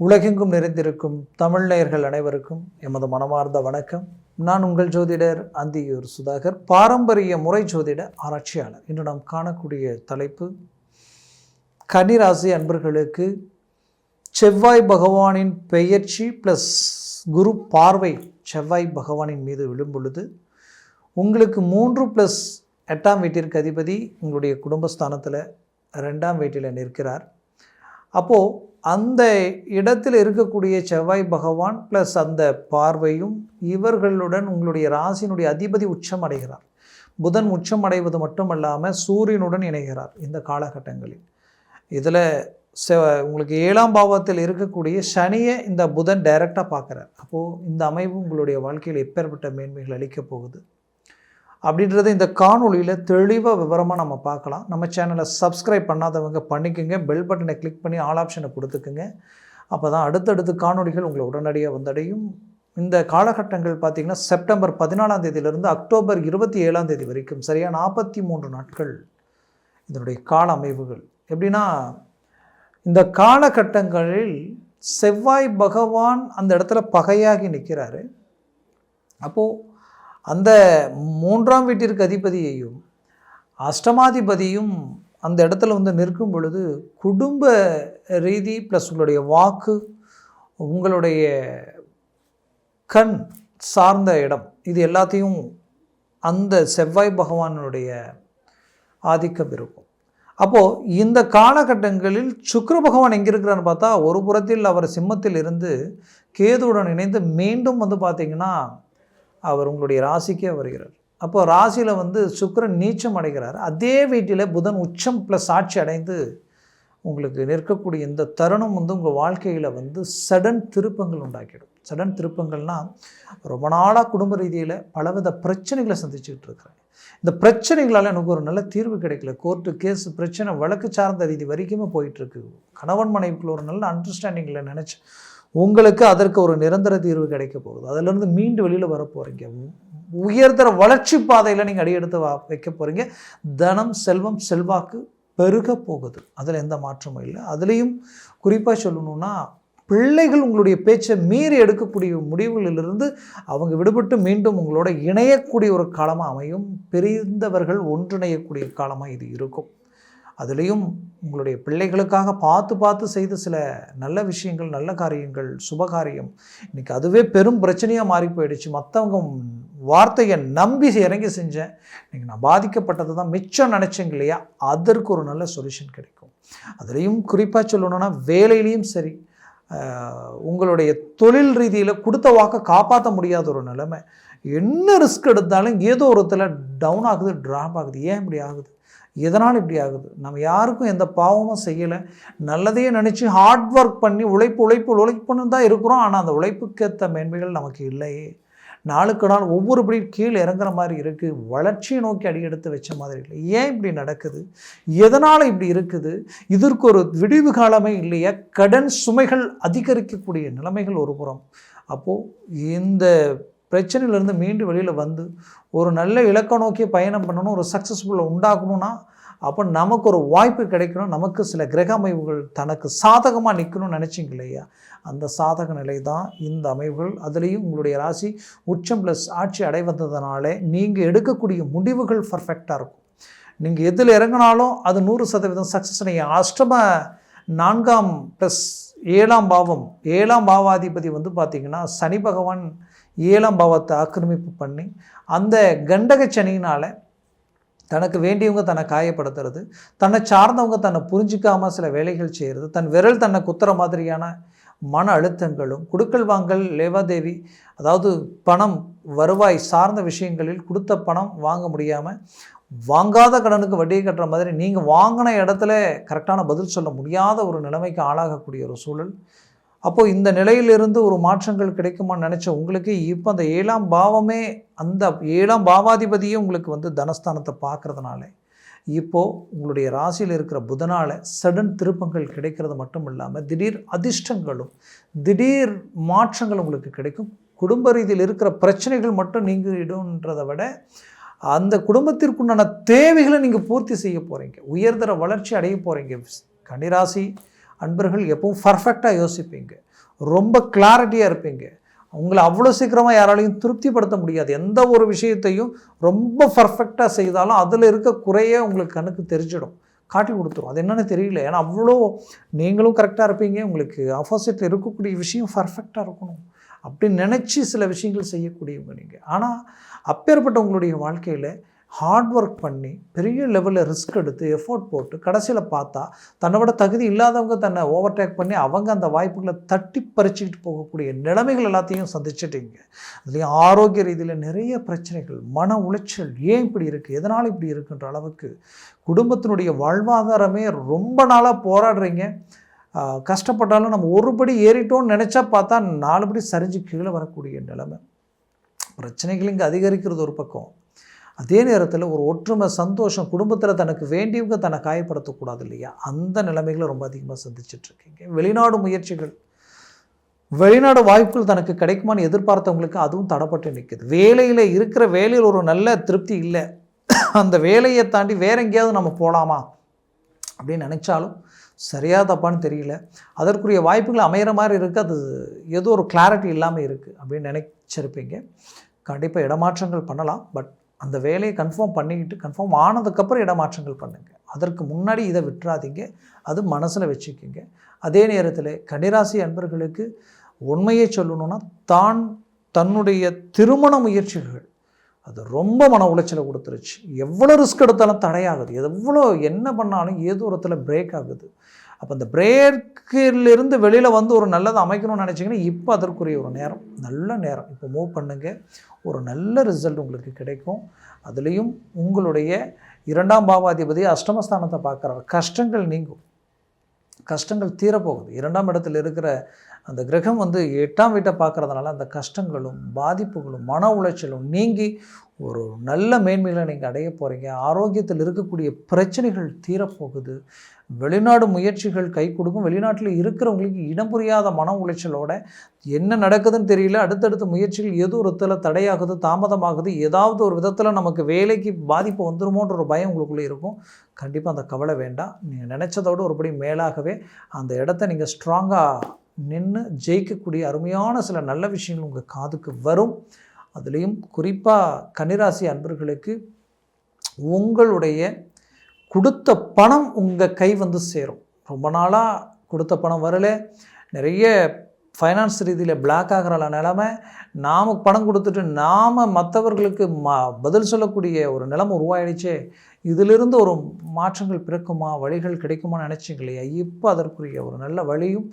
உலகெங்கும் நிறைந்திருக்கும் தமிழ் நேயர்கள் அனைவருக்கும் எமது மனமார்ந்த வணக்கம். நான் உங்கள் ஜோதிடர் அந்தியூர் சுதாகர் பாரம்பரிய முறை ஜோதிட ஆராய்ச்சியாளர். இன்று நாம் காணக்கூடிய தலைப்பு கன்னிராசி அன்பர்களுக்கு செவ்வாய் பகவானின் பெயர்ச்சி ப்ளஸ் குரு பார்வை செவ்வாய் பகவானின் மீது விழும் பொழுது உங்களுக்கு மூன்று ப்ளஸ் எட்டாம் வீட்டிற்கு அதிபதி உங்களுடைய குடும்பஸ்தானத்தில் ரெண்டாம் வீட்டில் நிற்கிறார். அப்போது அந்த இடத்தில் இருக்கக்கூடிய செவ்வாய் பகவான் ப்ளஸ் அந்த பார்வையும் இவர்களுடன் உங்களுடைய ராசியினுடைய அதிபதி உச்சம் அடைகிறார். புதன் உச்சம் அடைவது மட்டுமல்லாமல் சூரியனுடன் இணைகிறார் இந்த காலகட்டங்களில். இதில் செ உங்களுக்கு ஏழாம் பாவத்தில் இருக்கக்கூடிய சனியை இந்த புதன் டைரெக்டாக பார்க்குறார். அப்போது இந்த அமைவு உங்களுடைய வாழ்க்கையில் எப்பேற்பட்ட மேன்மைகள் அளிக்கப் போகுது? அப்படின்றத இந்த காணொளியில் தெளிவாக விவரமாக நம்ம பார்க்கலாம். நம்ம சேனலை சப்ஸ்கிரைப் பண்ணாதவங்க பண்ணிக்கோங்க. பெல் பட்டனை கிளிக் பண்ணி ஆல் ஆப்ஷனை கொடுத்துக்குங்க. அப்போ தான் அடுத்தடுத்து காணொளிகள் உங்களை உடனடியாக வந்தடையும். இந்த காலகட்டங்கள் பார்த்திங்கன்னா செப்டம்பர் பதினாலாம் தேதியிலிருந்து அக்டோபர் இருபத்தி ஏழாம் தேதி வரைக்கும் சரியாக நாற்பத்தி மூன்று நாட்கள் இதனுடைய கால அமைவுகள். எப்படின்னா இந்த காலகட்டங்களில் செவ்வாய் பகவான் அந்த இடத்துல பகையாகி நிற்கிறாரு. அப்போது அந்த மூன்றாம் வீட்டிற்கு அதிபதியையும் அஷ்டமாதிபதியும் அந்த இடத்துல வந்து நிற்கும் பொழுது குடும்ப ரீதி ப்ளஸ் உங்களுடைய வாக்கு உங்களுடைய கண் சார்ந்த இடம் இது எல்லாத்தையும் அந்த செவ்வாய் பகவானுடைய ஆதிக்கம் இருக்கும். அப்போது இந்த காலகட்டங்களில் சுக்கர பகவான் எங்கே இருக்கிறான்னு பார்த்தா ஒரு புறத்தில் அவர் சிம்மத்தில் இருந்து கேதுவுடன் இணைந்து மீண்டும் வந்து பார்த்திங்கன்னா அவர் உங்களுடைய ராசிக்கே வருகிறார். அப்போது ராசியில் வந்து சுக்கரன் நீச்சம் அடைகிறார். அதே வீட்டில் புதன் உச்சம் ப்ளஸ் ஆட்சி அடைந்து உங்களுக்கு நிற்கக்கூடிய இந்த தருணம் வந்து உங்கள் வாழ்க்கையில் வந்து சடன் திருப்பங்கள் உண்டாக்கிடும். சடன் திருப்பங்கள்னால் ரொம்ப நாளாக குடும்ப ரீதியில் பலவித பிரச்சனைகளை சந்திச்சுக்கிட்டு இருக்கிறேன் இந்த பிரச்சனைகளால் எனக்கு ஒரு நல்ல தீர்வு கிடைக்கல. கோர்ட்டு கேஸ் பிரச்சனை வழக்கு சார்ந்த ரீதி வரைக்குமே போயிட்டுருக்கு கணவன் மனைவிக்குள்ள ஒரு நல்ல அண்டர்ஸ்டாண்டிங்கில் நினச்சி உங்களுக்கு அதற்கு ஒரு நிரந்தர தீர்வு கிடைக்க போகுது. அதிலிருந்து மீண்டு வெளியில் வர போகிறீங்க உயர்தர வளர்ச்சி பாதையில் நீங்கள் அடியெடுத்து வா வைக்க போகிறீங்க தனம் செல்வம் செல்வாக்கு பெருக போகுது. அதில் எந்த மாற்றமும் இல்லை. அதுலேயும் குறிப்பாக சொல்லணும்னா பிள்ளைகள் உங்களுடைய பேச்சை மீறி எடுக்கக்கூடிய முடிவுகளிலிருந்து அவங்க விடுபட்டு மீண்டும் உங்களோட இணையக்கூடிய ஒரு காலமாக அமையும். பிரிந்தவர்கள் ஒன்றிணையக்கூடிய காலமாக இது இருக்கும். அதுலேயும் உங்களுடைய பிள்ளைகளுக்காக பார்த்து பார்த்து செய்த சில நல்ல விஷயங்கள் நல்ல காரியங்கள் சுபகாரியம். இன்றைக்கி அதுவே பெரும் பிரச்சனையாக மாறி போயிடுச்சு. மற்றவங்க வார்த்தையை நம்பி இறங்கி செஞ்சேன். இன்றைக்கி நான் பாதிக்கப்பட்டது தான் மிச்சம் நினச்சேங்க இல்லையா? அதற்கு ஒரு நல்ல சொல்யூஷன் கிடைக்கும். அதுலேயும் குறிப்பாக சொல்லணுன்னா வேலையிலையும் சரி. உங்களுடைய தொழில் ரீதியில் கொடுத்த வாக்கை காப்பாற்ற முடியாத ஒரு நிலைமை. என்ன ரிஸ்க் எடுத்தாலும் ஏதோ ஒருத்தில் டவுன் ஆகுது ட்ராப் ஆகுது. ஏன் இப்படி ஆகுது? எதனால் இப்படி ஆகுது? நம்ம யாருக்கும் எந்த பாவமும் செய்யலை. நல்லதையே நினச்சி ஹார்ட் ஒர்க் பண்ணி உழைப்பு உழைப்பு உழைப்புன்னு தான் இருக்கிறோம். ஆனால் அந்த உழைப்புக்கேற்ற மேன்மைகள் நமக்கு இல்லையே. நாளுக்கு நாள் ஒவ்வொருபடி கீழே இறங்குற மாதிரி இருக்குது வளர்ச்சியை நோக்கி அடி எடுத்து வச்ச மாதிரி இல்லை. ஏன் இப்படி நடக்குது? எதனால் இப்படி இருக்குது? இதற்கு ஒரு விடிவு காலமே இல்லையா. கடன் சுமைகள் அதிகரிக்கக்கூடிய நிலைமைகள் ஒரு புறம். அப்போது இந்த பிரச்சனையிலேருந்து மீண்டு வெளியில் வந்து ஒரு நல்ல இலக்கை நோக்கி பயணம் பண்ணணும் ஒரு சக்ஸஸ்ஃபுல்லை உண்டாக்கணும்னா அப்போ நமக்கு ஒரு வாய்ப்பு கிடைக்கணும். நமக்கு சில கிரக அமைவுகள் தனக்கு சாதகமாக நிற்கணும்னு நினச்சிங்க இல்லையா? அந்த சாதக நிலை தான் இந்த அமைவுகள். அதுலேயும் உங்களுடைய ராசி உச்சம் ப்ளஸ் ஆட்சி அடைவந்ததுனாலே நீங்கள் எடுக்கக்கூடிய முடிவுகள் பர்ஃபெக்டாக இருக்கும். நீங்கள் எதில் இறங்கினாலும் அது நூறு சதவீதம் சக்ஸஸ் நீங்கள் அஷ்டம நான்காம் ப்ளஸ் ஏழாம் பாவம் ஏழாம் பாவாதிபதி வந்து பார்த்திங்கன்னா சனி பகவான் ஏழாம் பாவத்தை ஆக்கிரமிப்பு பண்ணி அந்த கண்டக சனியினால் தனக்கு வேண்டியவங்க தன்னை காயப்படுத்துறது தன்னை சார்ந்தவங்க தன்னை புரிஞ்சிக்காமல் சில வேலைகள் செய்கிறது தன் விரல் தன்னை குத்துற மாதிரியான மன அழுத்தங்களும் குடுக்கல் வாங்கல் லேவாதேவி அதாவது பணம் வருவாய் சார்ந்த விஷயங்களில் கொடுத்த பணம் வாங்க முடியாமல் வாங்காத கடனுக்கு வட்டியை கட்டுற மாதிரி நீங்கள் வாங்கின இடத்துல கரெக்டான பதில் சொல்ல முடியாத ஒரு நிலைமைக்கு ஆளாகக்கூடிய ஒரு சூழல். அப்போது இந்த நிலையிலிருந்து ஒரு மாற்றங்கள் கிடைக்குமான்னு நினச்ச உங்களுக்கு இப்போ அந்த ஏழாம் பாவமே அந்த ஏழாம் பாவாதிபதியே உங்களுக்கு வந்து தனஸ்தானத்தை பார்க்குறதுனால இப்போது உங்களுடைய ராசியில் இருக்கிற புதனால் சடன் திருப்பங்கள் கிடைக்கிறது மட்டும் இல்லாமல் திடீர் அதிர்ஷ்டங்களும் திடீர் மாற்றங்கள் உங்களுக்கு கிடைக்கும். குடும்ப ரீதியில் இருக்கிற பிரச்சனைகள் மட்டும் நீங்கிடும்ன்றதை விட அந்த குடும்பத்திற்குண்டான தேவைகளை நீங்கள் பூர்த்தி செய்ய போகிறீங்க உயர்தர வளர்ச்சி அடைய போகிறீங்க கன்னிராசி அன்பர்கள் எப்பவும் பர்ஃபெக்டாக யோசிப்பீங்க. ரொம்ப கிளாரிட்டியாக இருப்பீங்க. உங்களை அவ்வளோ சீக்கிரமாக யாராலையும் திருப்திப்படுத்த முடியாது. எந்த ஒரு விஷயத்தையும் ரொம்ப பர்ஃபெக்டாக செய்தாலும் அதில் இருக்க குறையே உங்களுக்கு கண்ணுக்கு தெரிஞ்சிடும். காட்டி கொடுத்துரும். அது என்னென்னு தெரியல. ஏன்னா அவ்வளோ நீங்களும் கரெக்டாக இருப்பீங்க. உங்களுக்கு ஆப்போசிட்டில் இருக்கக்கூடிய விஷயம் பர்ஃபெக்டாக இருக்கணும். அப்படின்னு நினச்சி சில விஷயங்கள் செய்யக்கூடியவங்க நீங்கள் ஆனால் அப்பேற்பட்ட உங்களுடைய வாழ்க்கையில் ஹார்ட் ஒர்க் பண்ணி பெரிய லெவலில் ரிஸ்க் எடுத்து எஃபோர்ட் போட்டு கடைசியில் பார்த்தா தன்னை விட தகுதி இல்லாதவங்க தன்னை ஓவர்டேக் பண்ணி அவங்க அந்த வாய்ப்புகளை தட்டி பறிச்சுக்கிட்டு போகக்கூடிய நிலைமைகள் எல்லாத்தையும் சந்திச்சிட்டிங்க. அதுலேயும் ஆரோக்கிய ரீதியில் நிறைய பிரச்சனைகள் மன உளைச்சல் ஏன் இப்படி இருக்குது எதனால் இப்படி இருக்குன்ற அளவுக்கு குடும்பத்தினுடைய வாழ்வாதாரமே ரொம்ப நாளாக போராடுறீங்க. கஷ்டப்பட்டாலும் நம்ம ஒருபடி ஏறிட்டோம்னு நினச்சா பார்த்தா நாலுபடி சரிஞ்சு கீழே வரக்கூடிய நிலைமை. பிரச்சனைகள் இங்கே அதிகரிக்கிறது ஒரு பக்கம். அதே நேரத்தில் ஒரு ஒற்றுமை சந்தோஷம் குடும்பத்தில் தனக்கு வேண்டியவங்க தன்னை காயப்படுத்தக்கூடாது இல்லையா? அந்த நிலைமைகளை ரொம்ப அதிகமாக சந்திச்சிட்ருக்கீங்க வெளிநாடு முயற்சிகள். வெளிநாடு வாய்ப்புகள் தனக்கு கிடைக்குமான்னு எதிர்பார்த்தவங்களுக்கு அதுவும் தடப்பட்டு நிற்குது வேலையில் இருக்கிற வேலையில் ஒரு நல்ல திருப்தி இல்லை. அந்த வேலையை தாண்டி வேற எங்கேயாவது நம்ம போகலாமா அப்படின்னு நினச்சாலும் சரியா தப்பான்னு தெரியல. அதற்குரிய வாய்ப்புகள் அமையிற மாதிரி இருக்குது அது ஏதோ ஒரு கிளாரிட்டி இல்லாமல் இருக்குது அப்படின்னு நினைச்சிருப்பீங்க. கண்டிப்பாக இடமாற்றங்கள் பண்ணலாம். பட் அந்த வேலையை கன்ஃபார்ம் பண்ணிக்கிட்டு கன்ஃபார்ம் ஆனதுக்கப்புறம் இடமாற்றங்கள் பண்ணுங்கள் அதற்கு முன்னாடி இதை விட்டுறாதீங்க. அது மனசில் வச்சுக்கிங்க. அதே நேரத்தில் கன்னிராசி அன்பர்களுக்கு உண்மையை சொல்லணுன்னா தான் தன்னுடைய திருமண முயற்சிகள் அது ரொம்ப மன உளைச்சலை கொடுத்துருச்சு. எவ்வளோ ரிஸ்க் எடுத்தாலும் தடையாகுது. எவ்வளோ என்ன பண்ணாலும் ஏதோ ஒருத்தில் பிரேக் ஆகுது. அப்போ அந்த பிரேக்கிலிருந்து வெளியில் வந்து ஒரு நல்லதை அமைக்கணும்னு நினச்சிங்கன்னா இப்போ அதற்குரிய ஒரு நேரம் நல்ல நேரம். இப்போ மூவ் பண்ணுங்கள் ஒரு நல்ல ரிசல்ட் உங்களுக்கு கிடைக்கும். அதுலேயும் உங்களுடைய இரண்டாம் பாவாதிபதி அஷ்டமஸ்தானத்தை பார்க்குறாரு. கஷ்டங்கள் நீங்கும். கஷ்டங்கள் தீரப்போகுது. இரண்டாம் இடத்தில் இருக்கிற அந்த கிரகம் வந்து எட்டாம் வீட்டை பார்க்குறதுனால அந்த கஷ்டங்களும் பாதிப்புகளும் மன உளைச்சலும் நீங்கி ஒரு நல்ல மேன்மைகளை நீங்கள் அடைய போகிறீங்க ஆரோக்கியத்தில் இருக்கக்கூடிய பிரச்சனைகள் தீரப்போகுது. வெளிநாடு முயற்சிகள் கை கொடுக்கும். வெளிநாட்டில் இருக்கிறவங்களுக்கு இடம் புரியாத மன உளைச்சலோட என்ன நடக்குதுன்னு தெரியல. அடுத்தடுத்த முயற்சிகள் எது ஒரு விதத்தில் தடையாகுது தாமதமாகுது ஏதாவது ஒரு விதத்தில் நமக்கு வேலைக்கு பாதிப்பு வந்துருமோன்ற ஒரு பயம் உங்களுக்குள்ளே இருக்கும். கண்டிப்பாக அந்த கவலை வேண்டாம். நீங்கள் நினச்சதோடு ஒருபடி மேலாகவே அந்த இடத்த நீங்கள் ஸ்ட்ராங்காக நின்று ஜெயிக்கக்கூடிய அருமையான சில நல்ல விஷயங்கள் உங்கள் காதுக்கு வரும். அதுலேயும் குறிப்பாக கன்னிராசி அன்பர்களுக்கு உங்களுடைய கொடுத்த பணம் உங்கள் கை வந்து சேரும். ரொம்ப நாளாக கொடுத்த பணம் வரல. நிறைய ஃபைனான்ஸ் ரீதியில் பிளாக் ஆகிற நிலமை நாம் பணம் கொடுத்துட்டு நாம் மற்றவர்களுக்கு மா பதில் சொல்லக்கூடிய ஒரு நிலைமை உருவாயிடுச்சே. இதிலிருந்து ஒரு மாற்றங்கள் பிறக்குமா? வழிகள் கிடைக்குமான்னு நினச்சிங்க இல்லையா இப்போ அதற்குரிய ஒரு நல்ல வழியும்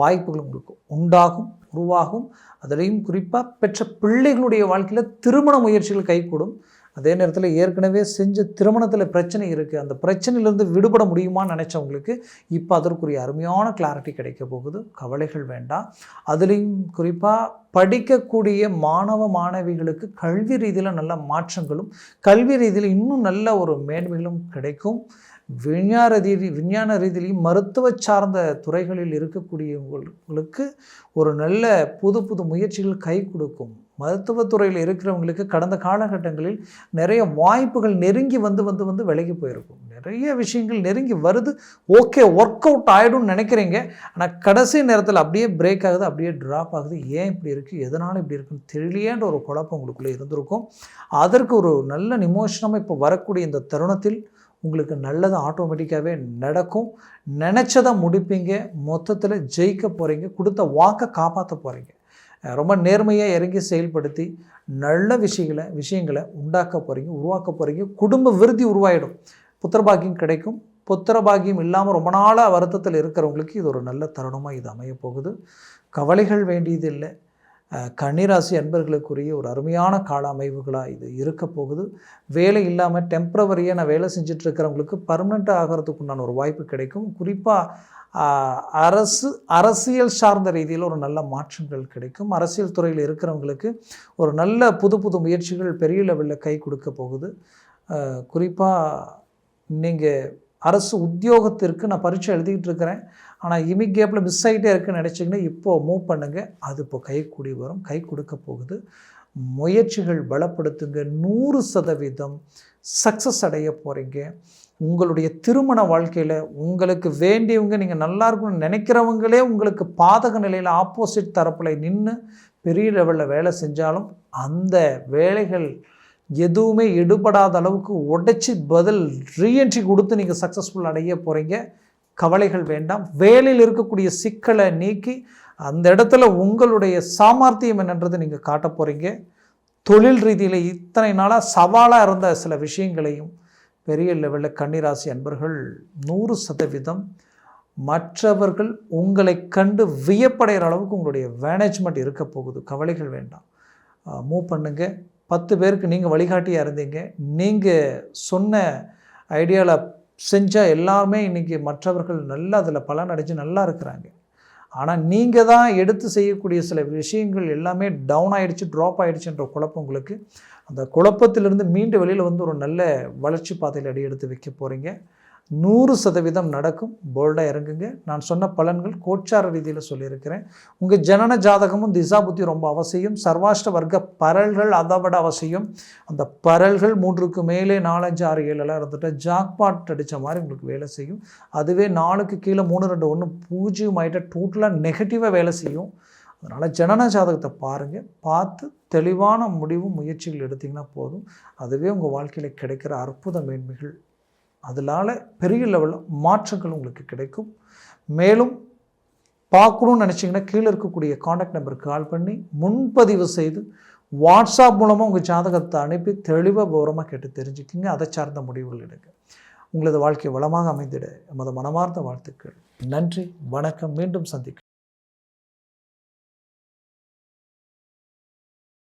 வாய்ப்புகளும் உங்களுக்கு உண்டாகும் உருவாகும். அதுலேயும் குறிப்பாக பெற்ற பிள்ளைகளுடைய வாழ்க்கையில் திருமண முயற்சிகள் கைகூடும். அதே நேரத்தில் ஏற்கனவே செஞ்ச திருமணத்தில் பிரச்சனை இருக்குது அந்த பிரச்சனையிலேருந்து விடுபட முடியுமான்னு நினச்சவங்களுக்கு இப்போ அதற்குரிய அருமையான கிளாரிட்டி கிடைக்க போகுது. கவலைகள் வேண்டாம். அதுலேயும் குறிப்பாக படிக்கக்கூடிய மாணவ மாணவிகளுக்கு கல்வி ரீதியில் நல்ல மாற்றங்களும் கல்வி ரீதியில் இன்னும் நல்ல ஒரு மேன்மைகளும் கிடைக்கும். விஞ்ஞான ரீதி விஞ்ஞான ரீதியிலையும் மருத்துவ சார்ந்த துறைகளில் இருக்கக்கூடியவங்களுக்கு ஒரு நல்ல புது புது முயற்சிகள் கை கொடுக்கும். மருத்துவத்துறையில் இருக்கிறவங்களுக்கு கடந்த காலகட்டங்களில் நிறைய வாய்ப்புகள் நெருங்கி வந்து வந்து வந்து விலகி போயிருக்கும். நிறைய விஷயங்கள் நெருங்கி வருது. ஓகே ஒர்க் அவுட் ஆகிடும்னு நினைக்கிறீங்க. ஆனால் கடைசி நேரத்தில் அப்படியே பிரேக் ஆகுது அப்படியே ட்ராப் ஆகுது. ஏன் இப்படி இருக்குது எதனால் இப்படி இருக்குன்னு தெரியலையேன்ற ஒரு குழப்பம் உங்களுக்குள்ளே இருந்திருக்கும். அதற்கு ஒரு நல்ல நிமோஷனமாக இப்போ வரக்கூடிய இந்த தருணத்தில் உங்களுக்கு நல்லது ஆட்டோமேட்டிக்காகவே நடக்கும். நினச்சதை முடிப்பீங்க. மொத்தத்தில் ஜெயிக்க போகிறீங்க கொடுத்த வாக்கை காப்பாற்ற போகிறீங்க ரொம்ப நேர்மையாக இறங்கி செயல்படுத்தி நல்ல விஷயங்களை விஷயங்களை உண்டாக்க போகிறீங்க உருவாக்க போகிறீங்க குடும்ப விருத்தி உருவாயிடும். புத்திரபாகியம் கிடைக்கும். புத்திரபாகியம் இல்லாமல் ரொம்ப நாளாக வருத்தத்தில் இருக்கிறவங்களுக்கு இது ஒரு நல்ல தருணமாக இது அமையப்போகுது கவலைகள் வேண்டியதில்லை. கன்னிராசி அன்பர்களுக்குரிய ஒரு அருமையான கால அமைவுகளாக இது இருக்க போகுது. வேலை இல்லாமல் டெம்ப்ரவரியாக நான் வேலை செஞ்சிட்ருக்கிறவங்களுக்கு பர்மனெண்ட் ஆகிறதுக்கு உண்டான ஒரு வாய்ப்பு கிடைக்கும். குறிப்பாக அரசு அரசியல் சார்ந்த ரீதியில் ஒரு நல்ல மாற்றங்கள் கிடைக்கும். அரசியல் துறையில் இருக்கிறவங்களுக்கு ஒரு நல்ல புது புது முயற்சிகள் பெரிய லெவலில் கை கொடுக்க போகுது. குறிப்பாக நீங்கள் அரசு உத்தியோகத்திற்கு நான் பரீட்சை எழுதிக்கிட்டு இருக்கிறேன் ஆனால் இமி கேப்பில் மிஸ் ஆகிட்டே இருக்குன்னு நினச்சிங்கன்னா இப்போது மூவ் பண்ணுங்கள் அது இப்போ கை கூடி வரும். கை கொடுக்க போகுது. முயற்சிகள் பலப்படுத்துங்க. நூறு சதவீதம் சக்ஸஸ் அடைய போகிறீங்க உங்களுடைய திருமண வாழ்க்கையில் உங்களுக்கு வேண்டியவங்க நீங்கள் நல்லா இருக்கணும்னு நினைக்கிறவங்களே உங்களுக்கு பாதக நிலையில் ஆப்போசிட் தரப்பில் நின்று பெரிய லெவலில் வேலை செஞ்சாலும் அந்த வேலைகள் எதுவுமே எடுபடாத அளவுக்கு உடைச்சி பதில் ரீஎன்ட்ரி கொடுத்து நீங்கள் சக்ஸஸ்ஃபுல் அடைய போகிறீங்க கவலைகள் வேண்டாம். வேலையில் இருக்கக்கூடிய சிக்கலை நீக்கி அந்த இடத்துல உங்களுடைய சாமர்த்தியம் என்னன்றது நீங்கள் காட்ட போகிறீங்க தொழில் ரீதியில் இத்தனை நாளாக சவாலாக இருந்த சில விஷயங்களையும் பெரிய லெவலில் கன்னிராசி அன்பர்கள் நூறு சதவீதம் மற்றவர்கள் உங்களை கண்டு வியப்படைகிற அளவுக்கு உங்களுடைய மேனேஜ்மெண்ட் இருக்க போகுது. கவலைகள் வேண்டாம். மூவ் பண்ணுங்கள் பத்து பேருக்கு நீங்கள் வழிகாட்டியாக இருந்தீங்க. நீங்கள் சொன்ன ஐடியாவில் செஞ்சால் எல்லாமே இன்றைக்கி மற்றவர்கள் நல்லா அதில் பலன் அடைஞ்சு நல்லா இருக்கிறாங்க. ஆனால் நீங்கள் தான் எடுத்து செய்யக்கூடிய சில விஷயங்கள் எல்லாமே டவுன் ஆகிடுச்சு ட்ராப் ஆகிடுச்சுன்ற குழப்பம் உங்களுக்கு. அந்த குழப்பத்திலிருந்து மீண்டு வெளியில் வந்து ஒரு நல்ல வளர்ச்சி பாதையில் அடி எடுத்து வைக்க போகிறீங்க நூறு சதவீதம் நடக்கும். போல்டாக இறங்குங்க. நான் சொன்ன பலன்கள் கோச்சார ரீதியில் சொல்லியிருக்கிறேன். உங்கள் ஜனன ஜாதகமும் திசா புத்தி ரொம்ப அவசியம். சர்வாஷ்ட வர்க்க பரல்கள் அதை விட அவசியம். அந்த பரல்கள் மூன்றுக்கு மேலே நாலஞ்சு ஆறு ஏழெல்லாம் இருந்துட்டால் ஜாக்பாட் அடித்த மாதிரி உங்களுக்கு வேலை செய்யும். அதுவே நாலுக்கு கீழே மூணு ரெண்டு ஒன்று பூஜ்ஜியம் ஆகிட்ட டோட்டலாக நெகட்டிவாக வேலை செய்யும். அதனால் ஜனன ஜாதகத்தை பாருங்கள் பார்த்து தெளிவான முடிவும் முயற்சிகள் எடுத்திங்கன்னா போதும். அதுவே உங்கள் வாழ்க்கையில் கிடைக்கிற அற்புத மேன்மைகள் அதனால் பெரிய லெவலில் மாற்றங்கள் உங்களுக்கு கிடைக்கும். மேலும் பார்க்கணும்னு நினச்சிங்கன்னா கீழே இருக்கக்கூடிய காண்டாக்ட் நம்பருக்கு கால் பண்ணி முன்பதிவு செய்து வாட்ஸ்அப் மூலமாக உங்கள் ஜாதகத்தை அனுப்பி தெளிவாக விவரமாக கேட்டு தெரிஞ்சுக்கிங்க. அதை சார்ந்த முடிவுகள் எடுங்க. உங்களது வாழ்க்கை வளமாக அமைந்திட எமது மனமார்ந்த வாழ்த்துக்கள். நன்றி வணக்கம். மீண்டும் சந்திக்கும்